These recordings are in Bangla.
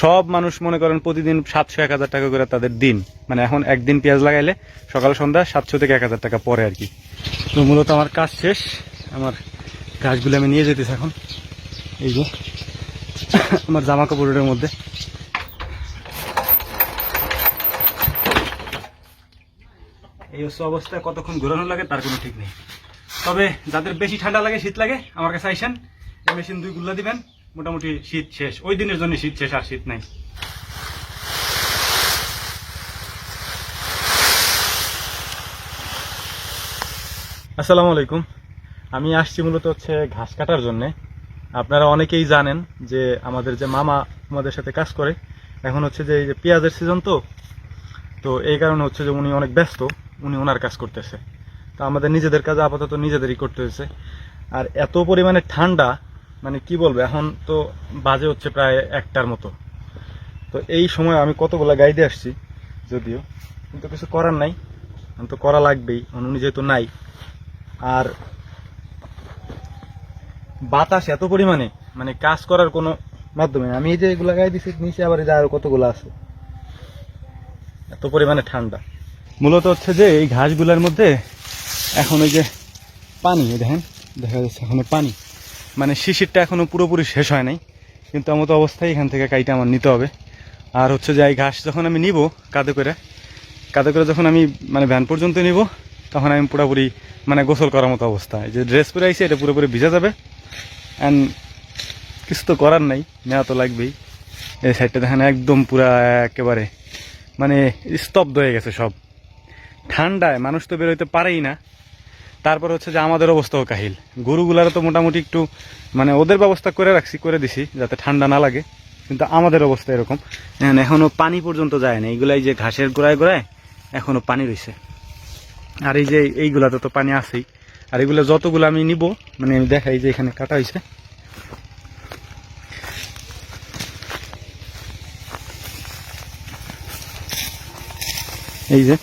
সব মানুষ মনে করেন প্রতিদিন সাতশো, এক হাজার টাকা করে তাদের দিন। মানে এখন একদিন পেঁয়াজ লাগাইলে সকাল, সন্ধ্যা সাতশো থেকে এক হাজার টাকা পরে আর কি। তো মূলত আমার কাজ শেষ। আমার গাছগুলো আমি নিয়ে যেতেছি এখন। এই যে, আমার জামা কাপড়ের মধ্যে। এই হচ্ছে অবস্থা, কতক্ষণ ঘোরানো লাগে তার কোনো ঠিক নেই। তবে যাদের বেশি ঠান্ডা লাগে, শীত লাগে, আমার কাছে আইসেন। মেশিন দুই গুল্লা দিবেন। মোটামুটি শীত শেষ। ওই দিনের জন্য শীত শেষ আর শীত নাই। আসসালামু আলাইকুম। আমি আসছি মূলত হচ্ছে ঘাস কাটার জন্যে। আপনারা অনেকেই জানেন যে আমাদের যে মামা আমাদের সাথে কাজ করে, এখন হচ্ছে যে এই যে পেঁয়াজের সিজন তো তো এই কারণে হচ্ছে যে উনি অনেক ব্যস্ত, উনি ওনার কাজ করতেছে। তো আমাদের নিজেদের কাজ আপাতত নিজেদেরই করতে হয়েছে। আর এত পরিমাণে ঠান্ডা মানে কি বলব, এখন তো বাজে হচ্ছে প্রায় একটার মতো। তো এই সময় আমি কতগুলা গাইডে আসছি, যদিও, কিন্তু কিছু করার নাই। তো করা লাগবেই উনি যেহেতু নাই। আর বাতাস এত পরিমাণে মানে কাজ করার কোনো মাধ্যমে। আমি এই যে এগুলা গাই দিছি নিচে আবার যে আরও কতগুলো আছে। এত পরিমাণে ঠান্ডা। মূলত হচ্ছে যে এই ঘাসগুলোর মধ্যে এখন ওই যে পানি দেখেন, দেখা যাচ্ছে এখনও পানি। মানে শিশিরটা এখনও পুরোপুরি শেষ হয় নাই। কিন্তু আমার তো অবস্থায় এখান থেকে কাইটা আমার নিতে হবে। আর হচ্ছে যে ঘাস যখন আমি নিব কাঁধে করে কাঁধে করে যখন আমি মানে ভ্যান পর্যন্ত নিব, তখন আমি পুরোপুরি মানে গোসল করার মতো অবস্থা। যে ড্রেস পরে আইছি, এটা পুরোপুরি ভিজা যাবে। অ্যান্ড কিছু তো করার নাই, নেওয়া তো লাগবেই। এই সাইডটা দেখেন, একদম পুরা একেবারে মানে স্তব্ধ হয়ে গেছে সব। ঠান্ডায় মানুষ তো বেরোতে পারেই না। তারপর হচ্ছে যে আমাদের অবস্থাও কাহিল। গরুগুলারও তো মোটামুটি একটু মানে ওদের ব্যবস্থা করে রাখছি, করে দিছি, যাতে ঠান্ডা না লাগে। কিন্তু আমাদের অবস্থা এরকম। এখন এখনও পানি পর্যন্ত যায় না। এইগুলাই যে ঘাসের গোড়ায় গোড়ায় এখনও পানি রয়েছে আর এই যে এইগুলাতে তো পানি আছেই। আর এগুলো যতগুলো আমি নিব মানে আমি দেখাই যে এখানে কাটা হয়েছে এই যে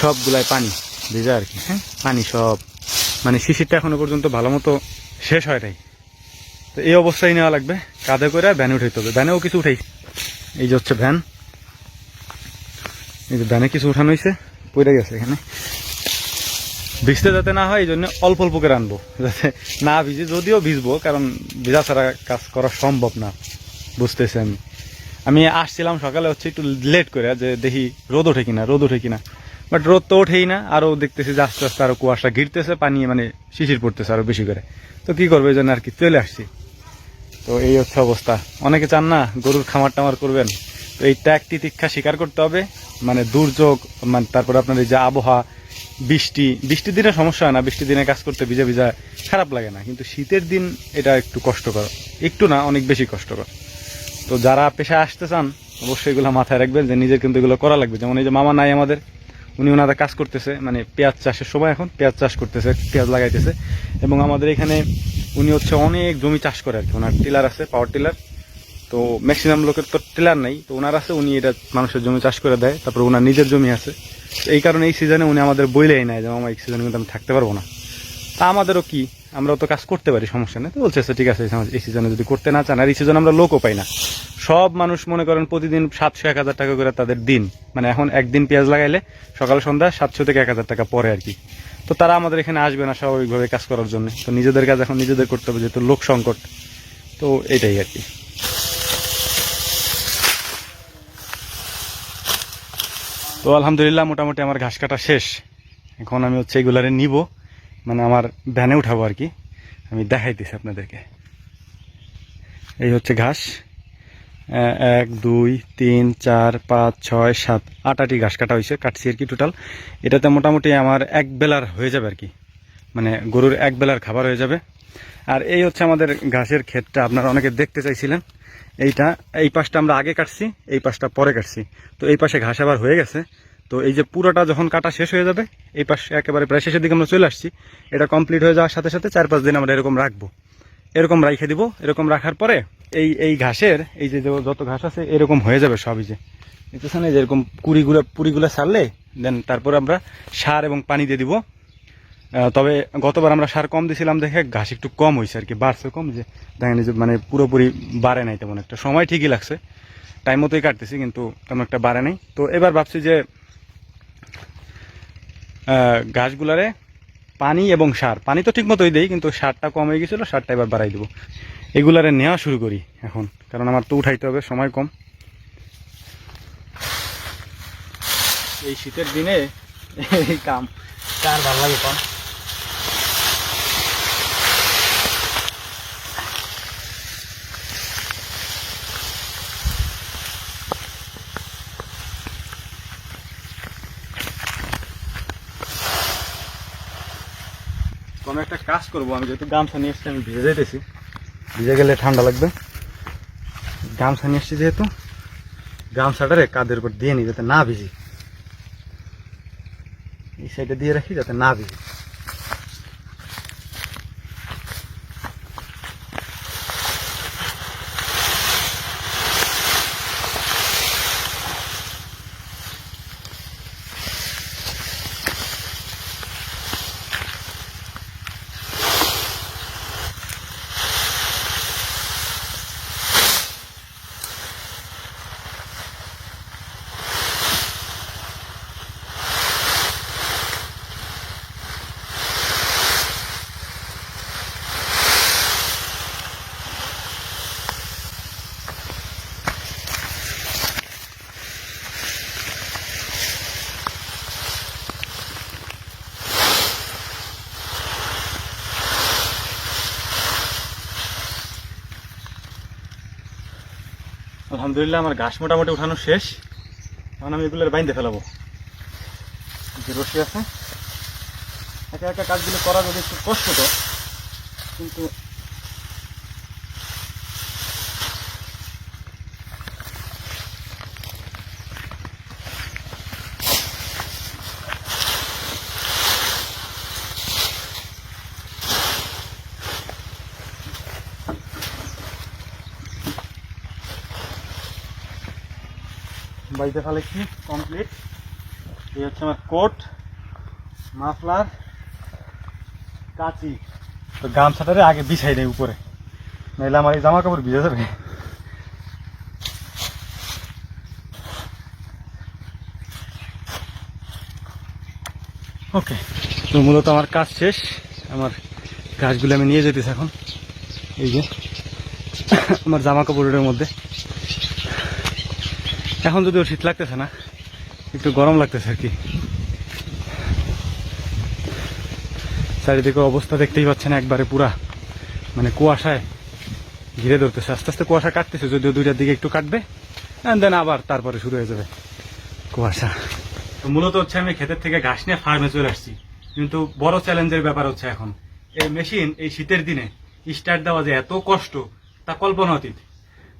সবগুলাই পানি, ভেজা আর কি হ্যাঁ? পানি সব। মানে শিশিরটা এখনও পর্যন্ত ভালো মতো শেষ হয় নাই। তো এই অবস্থায় নেওয়া লাগবে। কাঁধে করে ভ্যানে উঠাইতে হবে। ভ্যানেও কিছু উঠাই এই যে হচ্ছে ভ্যান। এই যে ভ্যানে কিছু উঠানো হয়েছে পড়ে গেছে এখানে। ভিজতে যাতে না হয়, এই জন্য অল্প অল্প করে আনব। যাতে না ভিজে, যদিও ভিজবো, কারণ ভিজা ছাড়া কাজ করা সম্ভব না। বুঝতেছি আমি আমি আসছিলাম সকালে হচ্ছে একটু লেট করে, যে দেখি রোদ ওঠে কিনা, রোদ ওঠে কিনা। বাট রোদ তো ওঠেই না আরও দেখতেছি যে আস্তে আস্তে আরও কুয়াশা ঘিরতেছে, পানি মানে শিশির পড়তেছে আরও বেশি করে। তো কি করব, এই জন্য আর কি চলে আসছি। তো এই হচ্ছে অবস্থা। অনেকে চান না গরুর খামার টামার করবেন। তো এই ত্যাগ তিতিক্ষা স্বীকার করতে হবে। মানে দুর্যোগ মানে তারপরে আপনার এই যে আবহাওয়া, বৃষ্টি, বৃষ্টির দিনে সমস্যা হয় না, বৃষ্টির দিনে কাজ করতে ভিজা ভিজা খারাপ লাগে না। কিন্তু শীতের দিন এটা একটু কষ্টকর। একটু না, অনেক বেশি কষ্টকর। তো যারা পেশায় আসতে চান, অবশ্যই এগুলো মাথায় রাখবেন যে নিজের কিন্তু এগুলো করা লাগবে। যেমন এই যে মামা নাই আমাদের উনি ওনারা কাজ করতেছে মানে পেঁয়াজ চাষের সময় এখন, পেঁয়াজ চাষ করতেছে, পেঁয়াজ লাগাইতেছে। এবং আমাদের এখানে উনি হচ্ছে অনেক জমি চাষ করে আর কি ওনার টিলার আছে পাওয়ার টিলার। তো ম্যাক্সিমাম লোকের তো টিলার নেই। তো ওনার আছে, উনি এটা মানুষের জমি চাষ করে দেয়। তারপর ওনার নিজের জমি আছে। এই কারণে এই সিজনে উনি আমাদের বইলেই নেয় যে আমার এই সিজনে কিন্তু আমি থাকতে পারব না। তা আমাদেরও কি? আমরাও তো কাজ করতে পারি সমস্যা নেই। তো বলছে আচ্ছা, ঠিক আছে এই সিজনে যদি করতে না চান আর এই সিজনে আমরা লোকও পাই না। সব মানুষ মনে করেন প্রতিদিন সাতশো এক হাজার টাকা করে তাদের দিন। মানে এখন একদিন পেঁয়াজ লাগাইলে সকাল সন্ধ্যা সাতশো থেকে এক হাজার টাকা পরে আর কি। তো তারা আমাদের এখানে আসবে না স্বাভাবিকভাবে কাজ করার জন্য। তো নিজেদের কাজ এখন নিজেদের করতে হবে যেহেতু লোক সংকট। তো এটাই আর কি। তো আলহামদুলিল্লাহ মোটামুটি আমার ঘাস কাটা শেষ। এখন আমি হচ্ছে এগুলারে নিব। মানে আমার ভ্যানে উঠাবো আর কি। আমি দেখাইতেছি আপনাদেরকে। এই হচ্ছে ঘাস। এক, দুই, তিন, চার, পাঁচ, ছয়, সাত আটাটি ঘাস কাটা হয়েছে, কাটছি আর কি টোটাল এটাতে মোটামুটি আমার এক বেলার হয়ে যাবে আর কি। মানে গরুর এক বেলার খাবার হয়ে যাবে। আর এই হচ্ছে আমাদের ঘাসের ক্ষেতটা, আপনারা অনেকে দেখতে চাইছিলেন। এইটা, এই পাশটা আমরা আগে কাটছি, এই পাশটা পরে কাটছি। তো এই পাশে ঘাস আবার হয়ে গেছে। তো এই যে পুরোটা যখন কাটা শেষ হয়ে যাবে, এই পাশে একেবারে প্রায় শেষের দিকে আমরা চলে আসছি। এটা কমপ্লিট হয়ে যাওয়ার সাথে সাথে চার পাঁচ দিন আমরা এরকম রাখব। এরকম রাইখে দিব, এরকম রাখার পরে এই এই ঘাসের, এই যে যত ঘাস আছে, এরকম হয়ে যাবে সবই যে। দেখতেছেন এই যে এরকম কুড়িগুলো পুরিগুলো ছাড়লে দেন তারপরে আমরা সার এবং পানি দিয়ে দিব। তবে গতবার আমরা সার কম দিয়েছিলাম দেখে ঘাস একটু কম হয়েছে আর কি, বাড়ছে কম যে দেখেন যে মানে পুরোপুরি বাড়ে নাই তেমন একটা। সময় ঠিকই লাগছে। টাইম মতোই কাটতেছি কিন্তু তেমন একটা বাড়ে নাই। তো এবার ভাবছি যে ঘাসগুলারে পানি এবং সার। পানি তো ঠিক মতোই দিই, কিন্তু সারটা কম হয়ে গেছিল, সারটা এবার বাড়াই দেবো। এগুলারে নেওয়া শুরু করি এখন, কারণ আমার তো উঠাইতে হবে, সময় কম। এই শীতের দিনে এই কাম, কার ভালো লাগে কম একটা কাজ করব, আমি যেহেতু গামছা নিয়ে এসছি, আমি ভিজে যাইতেছি। ভিজে গেলে ঠান্ডা লাগবে। গামছা নিয়ে এসছি যেহেতু, গামছাটারে কাদের উপর দিয়ে নিই যাতে না ভিজি। এই সাইডে দিয়ে রাখি, যাতে না ভিজি। আলহামদুলিল্লাহ, আমার ঘাস মোটামুটি উঠানো শেষ। এখন আমি এগুলোর বাইন্দে ফেলাবো। যে রশি আছে। একা একা কাজগুলো করা যদি একটু কষ্ট তো কিন্তু বাইতে ফেলেছি কমপ্লিট এই হচ্ছে আমার কোট মাফলার কাচি। তো গামছাটারে আগে বিছাই দেয় উপরে। নাহলে আমার এই জামা কাপড় ভিজে যাবে। ওকে তো মূলত আমার কাজ শেষ। আমার কাজগুলো আমি নিয়ে যেতেছি এখন। এই যে, আমার জামা কাপড়ের মধ্যে। এখন যদিও শীত লাগতেছে না, একটু গরম লাগতেছে আর কি। চারিদিকে অবস্থা দেখতেই পাচ্ছেন একবারে পুরা মানে কুয়াশায় ঘিরে ধরতেছে। আস্তে আস্তে কুয়াশা কাটতেছে, যদিও দুইটার দিকে একটু কাটবে দেন আবার তারপরে শুরু হয়ে যাবে কুয়াশা। তো মূলত হচ্ছে আমি ক্ষেতের থেকে ঘাস নিয়ে ফার্মে চলে আসছি। কিন্তু বড় চ্যালেঞ্জের ব্যাপার হচ্ছে এখন, এই মেশিন এই শীতের দিনে স্টার্ট দেওয়া যে এত কষ্ট, তা কল্পনা অতীত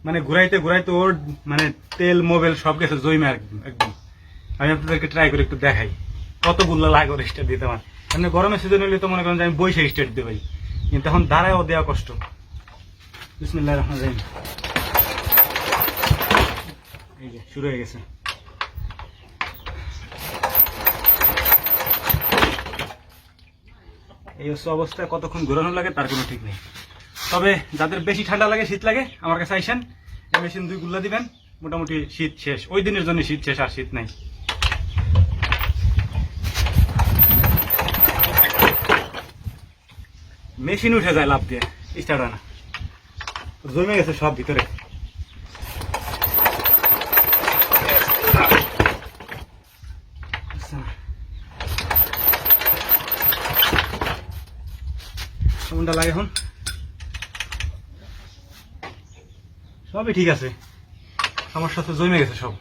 মানে ঘুরাইতে ঘুরাইতে ওর মানে তেল, মোবাইল সব গেছে জৈমে একদম একদম। আমি আপনাদেরকে ট্রাই করে একটু দেখাই। কতগুলো লাগে ওর স্টার্ট দিতে আমার। এমনি গরমের সিজন হলে তো মনে করেন যে আমি বইসে স্টার্ট দিতে পারি। কিন্তু এখন দাঁড়ায়ও দেওয়া কষ্ট। বিসমিল্লাহ রহমান রহিম। এই যে, শুরু হয়ে গেছে। এই হচ্ছে অবস্থায় কতক্ষণ ঘোরানো লাগে তার কোনো ঠিক নেই। তবে যাদের বেশি ঠান্ডা লাগে, শীত লাগে, আমার কাছে আইসেন। এই মেশিন দুই গুল্লা দিবেন, মোটামুটি শীত শেষ। ওই দিনের জন্য শীত শেষ আর শীত নাই। মেশিন উঠে যায় লাভ দিয়ে, স্টার্ট হয় না। জমে গেছে সব ভিতরে। লাগে এখন? সবই ঠিক আছে। আমার সাথে জমে গেছে সব।